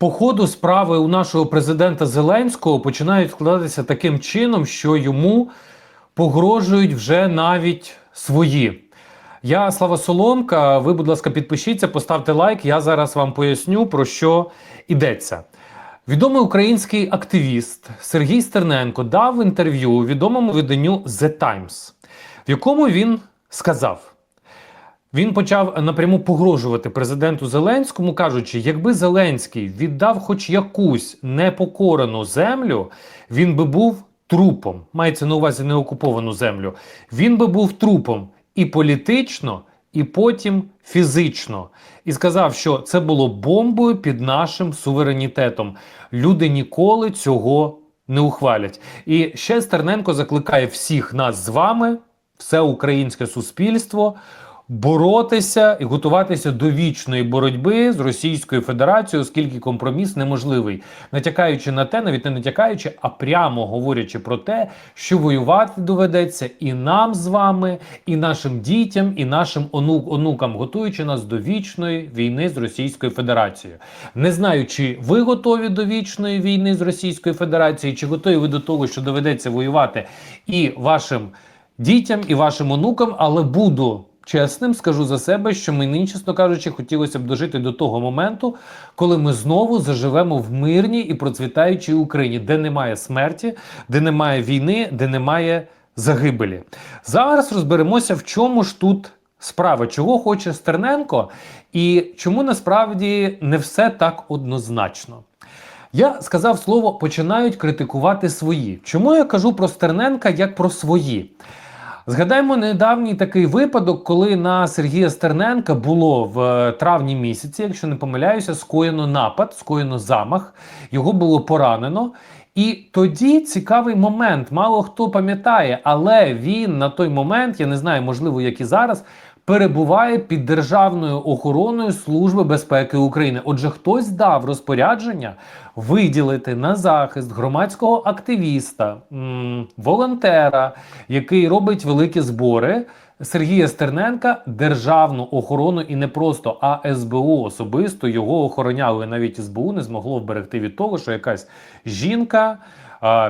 по ходу справи у нашого президента Зеленського починають складатися таким чином, що йому погрожують вже навіть свої. Я Слава Соломка. Ви, будь ласка, підпишіться, поставте лайк. Я зараз вам поясню, про що йдеться. Відомий український активіст Сергій Стерненко дав інтерв'ю відомому виданню The Times, в якому він сказав. Він почав напряму погрожувати президенту Зеленському, кажучи, якби Зеленський віддав хоч якусь непокорену землю, він би був трупом. Мається на увазі неокуповану землю. Він би був трупом і політично, і потім фізично. І сказав, що це було бомбою під нашим суверенітетом. Люди ніколи цього не ухвалять. І ще Стерненко закликає всіх нас з вами, все українське суспільство боротися і готуватися до вічної боротьби з Російською Федерацією, оскільки компроміс неможливий, натякаючи на те, навіть не натякаючи, а прямо говорячи про те, що воювати доведеться і нам з вами, і нашим дітям, і нашим онук онукам, готуючи нас до вічної війни з Російською Федерацією. Не знаю, чи ви готові до вічної війни з Російською Федерацією, чи готові ви до того, що доведеться воювати і вашим дітям, і вашим онукам, але буду чесним, скажу за себе, що мені, чесно кажучи, хотілося б дожити до того моменту, коли ми знову заживемо в мирній і процвітаючій Україні, де немає смерті, де немає війни, де немає загибелі. Зараз розберемося, в чому ж тут справа, чого хоче Стерненко, і чому насправді не все так однозначно. Я сказав слово починають критикувати свої. Чому я кажу про Стерненка як про свої? Згадаємо недавній такий випадок, коли на Сергія Стерненка було в е, травні місяці, якщо не помиляюся, скоєно напад, скоєно замах, його було поранено. І тоді цікавий момент, мало хто пам'ятає, але він на той момент, я не знаю, можливо, як і зараз, перебуває під державною охороною Служби безпеки України. Отже, хтось дав розпорядження виділити на захист громадського активіста, волонтера, який робить великі збори. Сергія Стерненка державну охорону і не просто а СБУ особисто його охороняли. Навіть СБУ не змогло вберегти від того, що якась жінка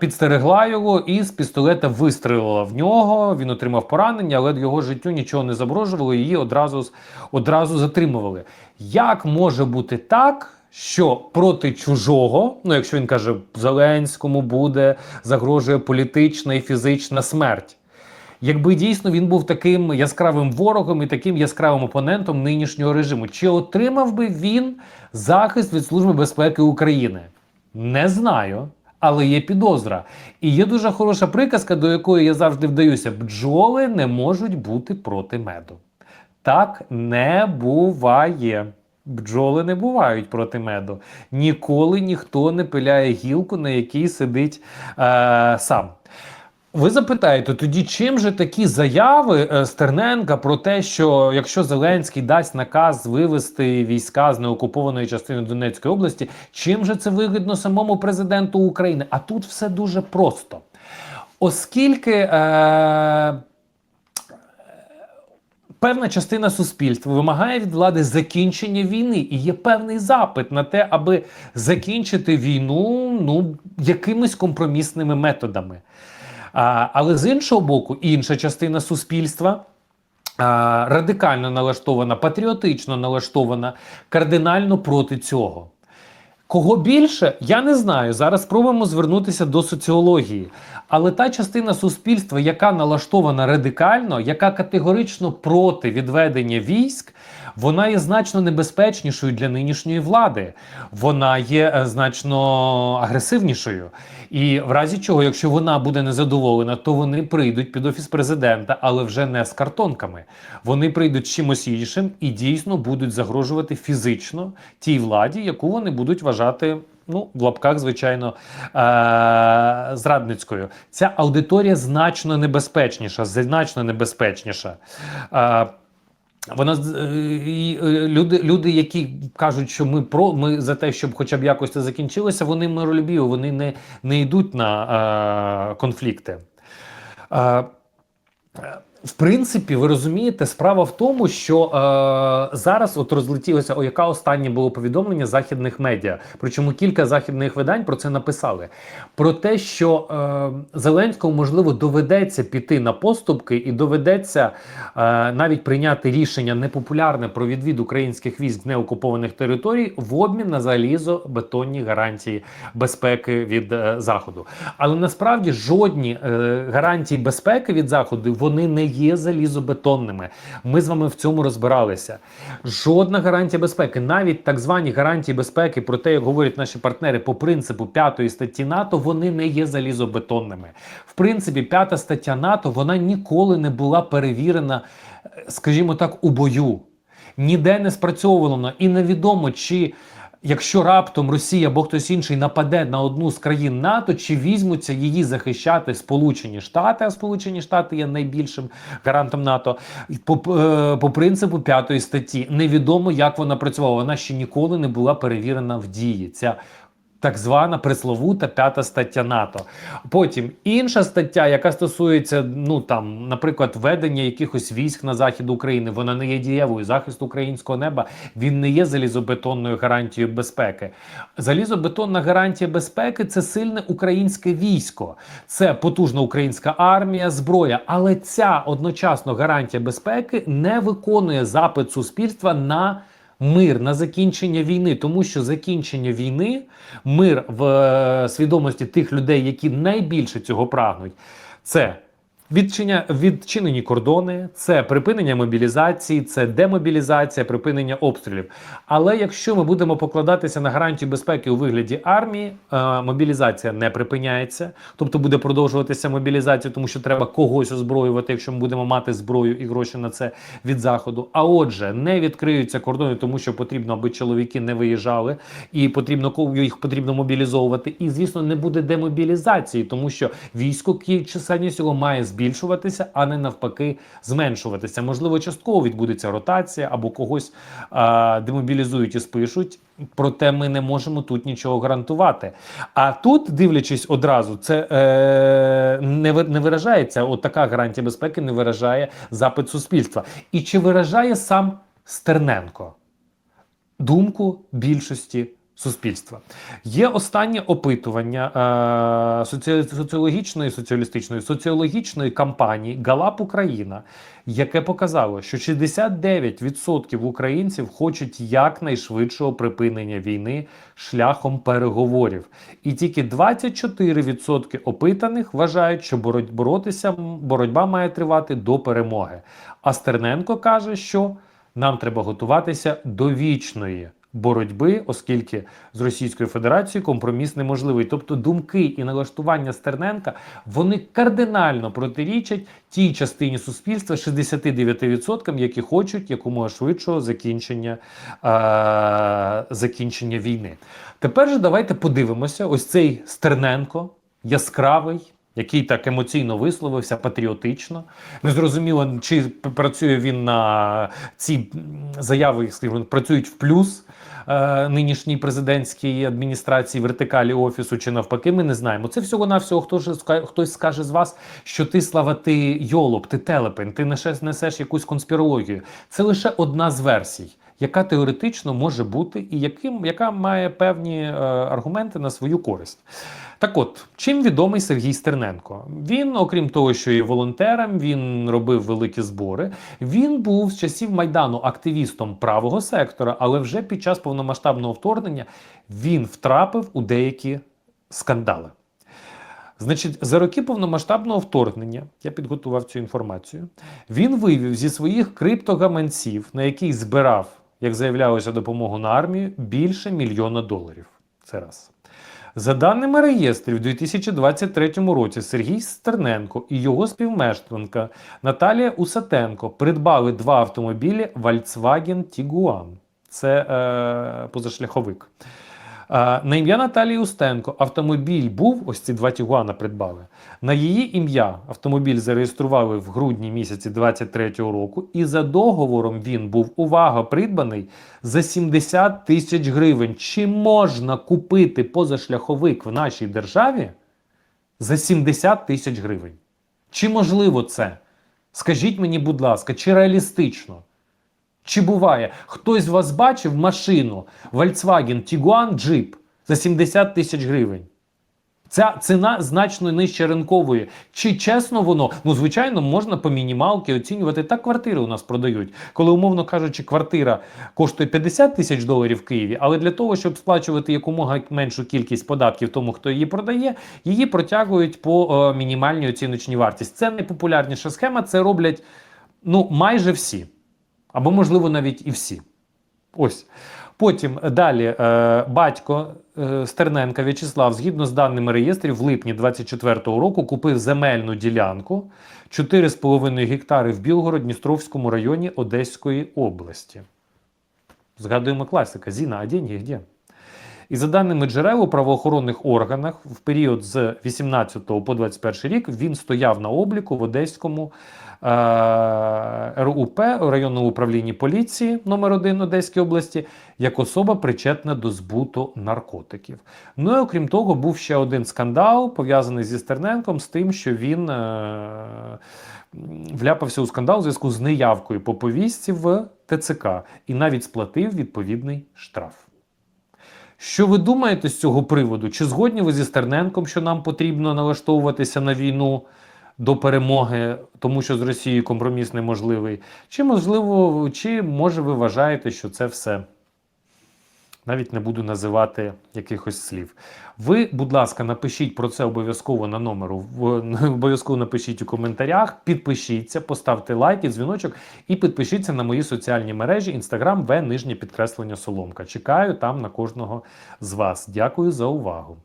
підстерегла його і з пістолета вистрелила в нього. Він отримав поранення, але його життю нічого не загрожувало. Її одразу одразу затримували. Як може бути так? Що проти чужого, ну якщо він каже, Зеленському буде загрожує політична і фізична смерть. Якби дійсно він був таким яскравим ворогом і таким яскравим опонентом нинішнього режиму, чи отримав би він захист від Служби безпеки України? Не знаю, але є підозра. І є дуже хороша приказка, до якої я завжди вдаюся: бджоли не можуть бути проти меду. Так не буває. Бджоли не бувають проти меду. Ніколи ніхто не пиляє гілку, на якій сидить е, сам. Ви запитаєте, тоді чим же такі заяви е, Стерненка про те, що якщо Зеленський дасть наказ вивести війська з неокупованої частини Донецької області, чим же це вигідно самому президенту України? А тут все дуже просто. Оскільки е, певна частина суспільства вимагає від влади закінчення війни, і є певний запит на те, аби закінчити війну ну, якимись компромісними методами. Але з іншого боку, інша частина суспільства. Радикально налаштована, патріотично налаштована, кардинально проти цього. Кого більше, я не знаю. Зараз спробуємо звернутися до соціології. Але та частина суспільства, яка налаштована радикально, яка категорично проти відведення військ, вона є значно небезпечнішою для нинішньої влади. Вона є е, значно агресивнішою. І в разі чого, якщо вона буде незадоволена, то вони прийдуть під офіс президента, але вже не з картонками. Вони прийдуть чимось іншим і дійсно будуть загрожувати фізично тій владі, яку вони будуть вважати. Ну, в лапках, звичайно, е- зрадницькою. Ця аудиторія значно небезпечніша, значно небезпечніша. Е- вона е, е, люди, люди, які кажуть, що ми про ми за те, щоб хоча б якось це закінчилося, вони миролюбіві, вони не, не йдуть на е, конфлікти. Е, В принципі, ви розумієте, справа в тому, що е, зараз от розлетілося, о, яка останнє було повідомлення західних медіа. Причому кілька західних видань про це написали. Про те, що е, Зеленському можливо доведеться піти на поступки і доведеться е, навіть прийняти рішення непопулярне про відвід українських військ з неокупованих територій в обмін на залізобетонні гарантії безпеки від е, заходу. Але насправді жодні е, гарантії безпеки від заходу вони не є залізобетонними. Ми з вами в цьому розбиралися. Жодна гарантія безпеки, навіть так звані гарантії безпеки, про те, як говорять наші партнери по принципу п'ятої статті НАТО, вони не є залізобетонними. В принципі, п'ята стаття НАТО вона ніколи не була перевірена, е, скажімо так, у бою. Ніде не спрацьовувано, і невідомо, чи якщо раптом Росія або хтось інший нападе на одну з країн НАТО, чи візьмуться її захищати Сполучені Штати, а Сполучені Штати є найбільшим гарантом НАТО. По, е, по принципу п'ятої статті невідомо, як вона працювала. Вона ще ніколи не була перевірена в дії. Ця так звана пресловута п'ята стаття НАТО. Потім інша стаття, яка стосується, ну там, наприклад, ведення якихось військ на захід України, вона не є дієвою. Захист українського неба він не є залізобетонною гарантією безпеки. Залізобетонна гарантія безпеки це сильне українське військо, це потужна українська армія, зброя. Але ця одночасно гарантія безпеки не виконує запит суспільства на мир на закінчення війни, тому що закінчення війни, мир в е, свідомості тих людей, які найбільше цього прагнуть, це Відчиня відчинені кордони, це припинення мобілізації, це демобілізація, припинення обстрілів. Але якщо ми будемо покладатися на гарантію безпеки у вигляді армії, е, мобілізація не припиняється, тобто буде продовжуватися мобілізація, тому що треба когось озброювати, якщо ми будемо мати зброю і гроші на це від заходу. А отже, не відкриються кордони, тому що потрібно, аби чоловіки не виїжджали, і потрібно їх потрібно мобілізовувати. І звісно, не буде демобілізації, тому що військо чисельність його має збільшуватися, а не навпаки зменшуватися. Можливо, частково відбудеться ротація або когось а, демобілізують і спишуть. Проте ми не можемо тут нічого гарантувати. А тут, дивлячись одразу, це е, не, не виражається. От така гарантія безпеки не виражає запит суспільства. І чи виражає сам Стерненко? думку більшості суспільства. Є останнє опитування е, соці... соціологічної соціалістичної соціологічної кампанії Галап Україна, яке показало, що 69% українців хочуть якнайшвидшого припинення війни шляхом переговорів, і тільки 24% опитаних вважають, що бороть- боротися боротьба має тривати до перемоги. А Стерненко каже, що нам треба готуватися до вічної боротьби, оскільки з Російською Федерацією компроміс неможливий. Тобто думки і налаштування Стерненка вони кардинально протирічать тій частині суспільства 69%, які хочуть якомога швидшого закінчення, е- закінчення війни. Тепер же давайте подивимося: ось цей Стерненко яскравий. Який так емоційно висловився, патріотично. Незрозуміло, чи працює він на ці заяви, скажімо, працюють в плюс е, нинішній президентській адміністрації вертикалі офісу, чи навпаки, ми не знаємо. Це всього-навсього хто ж хтось скаже з вас, що ти слава, ти йолоп, ти телепень, ти несеш, несеш якусь конспірологію. Це лише одна з версій. Яка теоретично може бути, і яким, яка має певні е, аргументи на свою користь. Так от, чим відомий Сергій Стерненко? Він, окрім того, що є волонтером, він робив великі збори. Він був з часів Майдану активістом правого сектора, але вже під час повномасштабного вторгнення він втрапив у деякі скандали. Значить, за роки повномасштабного вторгнення, я підготував цю інформацію, він вивів зі своїх криптогаманців, на яких збирав, як заявлялося, допомогу на армію, більше мільйона доларів. Це раз. За даними реєстрів, у 2023 році Сергій Стерненко і його співмешканка Наталія Усатенко придбали два автомобілі Volkswagen Tiguan. Це е, позашляховик. Е, На ім'я Наталії Устенко автомобіль був, ось ці два Тігуана придбали. На її ім'я автомобіль зареєстрували в грудні місяці 23-го року, і за договором він був увага придбаний за 70 тисяч гривень. Чи можна купити позашляховик в нашій державі за 70 тисяч гривень? Чи можливо це? Скажіть мені, будь ласка, чи реалістично? Чи буває, хтось з вас бачив машину Volkswagen Tiguan Jeep за 70 тисяч гривень? Ця ціна значно нижче ринкової. Чи чесно воно? Ну, звичайно, можна по мінімалки оцінювати. Так квартири у нас продають. Коли, умовно кажучи, квартира коштує 50 тисяч доларів в Києві, але для того, щоб сплачувати якомога меншу кількість податків тому, хто її продає, її протягують по е, мінімальній оціночній вартості. Це найпопулярніша схема. Це роблять ну, майже всі. Або, можливо, навіть і всі. Ось. Потім е, далі е, батько е, Стерненка В'ячеслав, згідно з даними реєстрів, в липні 24-го року купив земельну ділянку 4,5 гектари в Білгород-Дністровському районі Одеської області. Згадуємо класика. Зіна, а деньги де? І за даними джерел у правоохоронних органах, в період з 18 по 21 рік він стояв на обліку в Одеському е, РУП районному управлінні поліції номер 1 Одеської області як особа причетна до збуту наркотиків. Ну і окрім того, був ще один скандал пов'язаний зі Стерненком з тим, що він е, вляпався у скандал у зв'язку з неявкою по повістці в ТЦК і навіть сплатив відповідний штраф. Що ви думаєте з цього приводу? Чи згодні ви зі Стерненком, що нам потрібно налаштовуватися на війну до перемоги, тому що з Росією компроміс неможливий? Чи можливо, чи може ви вважаєте, що це все? Навіть не буду називати якихось слів. Ви, будь ласка, напишіть про це обов'язково на номеру. Обов'язково напишіть у коментарях, підпишіться, поставте лайк і дзвіночок і підпишіться на мої соціальні мережі Instagram В нижнє підкреслення Соломка. Чекаю там на кожного з вас. Дякую за увагу.